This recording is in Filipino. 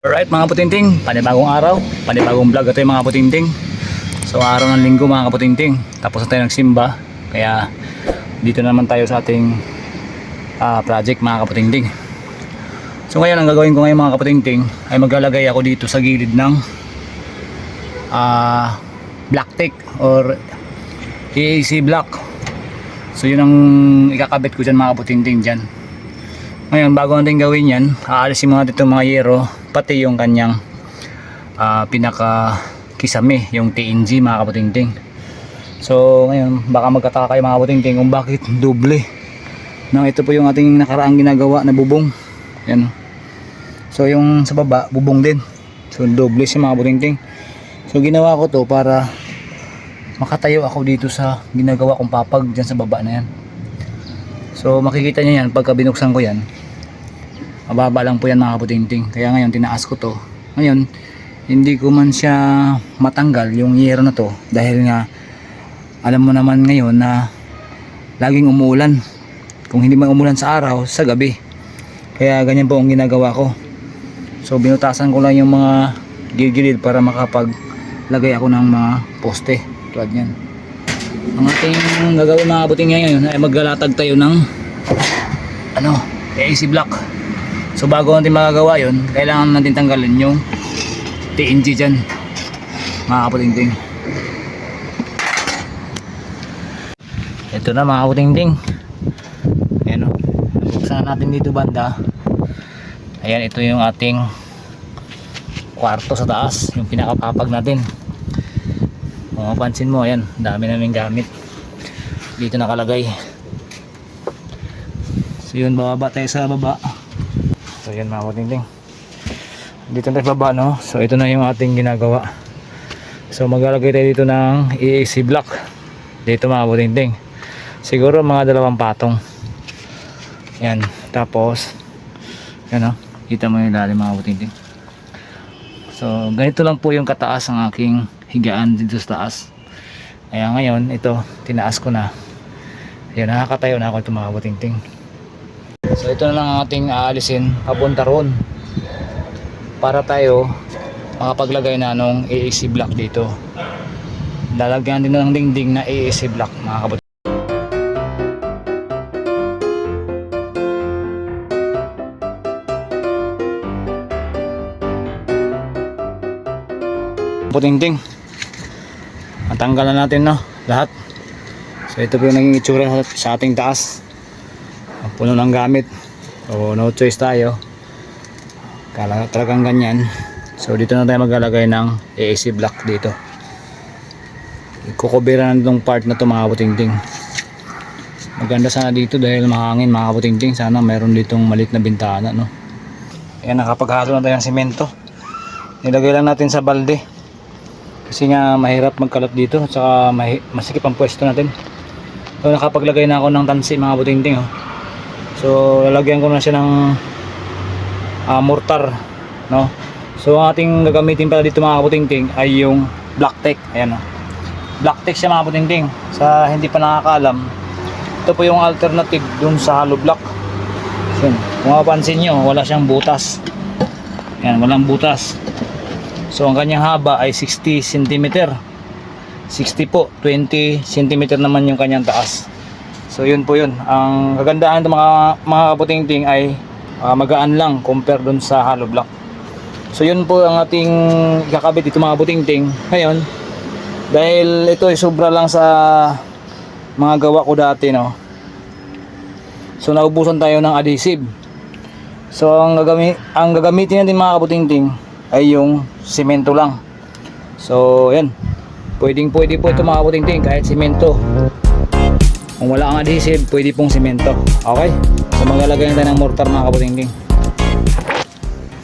Alright mga putinting, panibagong araw, panibagong vlog ito yung mga putinting. So araw ng linggo mga kaputinting, tapos na tayo nagsimba, kaya dito naman tayo sa ating ah, project mga kaputinting. So ngayon ang gagawin ko ngayon mga kaputinting ay maglalagay ako dito sa gilid ng ah, black tack or AAC block. So yun ang ikakabit ko dyan mga kaputinting dyan. Ngayon, bago natin gawin yan, aalisin mo natin itong mga yero, pati yung kanyang ah, pinaka kisame, yung TNG mga kaputingting. So, ngayon, baka magkataka kayo mga kaputingting kung bakit doble. Nang ito po yung ating nakaraang ginagawa na bubong. Yan. So, yung sa baba, bubong din. So, doble siya mga kaputingting. So, ginawa ko to para makatayo ako dito sa ginagawa kong papag dyan sa baba na yan. So makikita niyo yan pagka binuksan ko yan. Mababa lang po yan mga kaputingting. Kaya ngayon tinaas ko to. Ngayon hindi ko man siya matanggal yung yero na to dahil nga alam mo naman ngayon na laging umuulan. Kung hindi man umulan sa araw, sa gabi. Kaya ganyan po ang ginagawa ko. So binutasan ko lang yung mga gilid para makapaglagay ako ng mga poste. Tulad yan ang ating gagawin mga kabuting ngayon ay maglalatag tayo ng ano, AC block so bago natin magagawa yun kailangan natin tanggalin yung TNG dyan. Mga kaputing ito na mga kaputing ayan o buksan na natin dito banda. Ayan ito yung ating kwarto sa taas yung pinakapapag natin. Kung mapansin mo ayan dami namin gamit. Dito nakalagay. So yun bababa tayo sa baba so yun mga kutingting dito sa baba no? So ito na yung ating ginagawa. So maglalagay tayo dito ng EAC block. Dito mga kutingting siguro mga dalawang patong. Yan. Tapos yan o kita mo yung lalim mga kutingting so ganito lang po yung kataas ang aking higaan dito sa taas. Kaya ngayon ito tinaas ko na. Ayan, nakakatayo na ako ito mga butingting. So ito na lang ang ating aalisin papunta roon. Para tayo makapaglagay na nung AAC block dito. Lalagyan din ng dingding na AAC block mga kabut. Putingting. Matanggalan natin no, lahat. So ito po yung naging itsura sa ating taas. Puno ng gamit. So no choice tayo. Kala talagang ganyan. So dito na tayo maglalagay ng AAC block dito. Ikukubira na itong part na to mga kaputingting. Maganda sana dito dahil mahangin mga kaputingting. Sana meron ditong malit na bintana no. Ayan nakapaghalo na tayo ng semento. Nilagay lang natin sa balde. Kasi nga mahirap magkalat dito at saka masikip ang pwesto natin. So nakapaglagay na ako ng tansi mga butingting oh. So lalagyan ko na siya ng ah, mortar no. So ang ating gagamitin pala dito mga butingting ay yung black tack. Ayan oh. Black tack siya mga butingting. Sa hindi pa nakakaalam, ito po yung alternative dun sa hollow block. So, kung mapapansin nyo, wala siyang butas. Ayan, walang butas. So ang kanyang haba ay 60 cm. 60 po, 20 cm naman yung kanyang taas. So yun po yun. Ang kagandahan ng mga mga kaputingting ay ah, magaan lang compare dun sa hollow block. So yun po ang ating kakabit dito mga kaputingting. Ngayon, dahil ito ay sobra lang sa mga gawa ko dati no. So naubusan tayo ng adhesive. So ang gagami ang gagamitin natin mga kaputingting ay yung simento lang. So, yan. Pwedeng pwede po ito mga kaputingting kahit simento. Kung wala kang adhesive, pwede pong simento. Okay? So, maglalagay na tayo ng mortar mga kaputingting.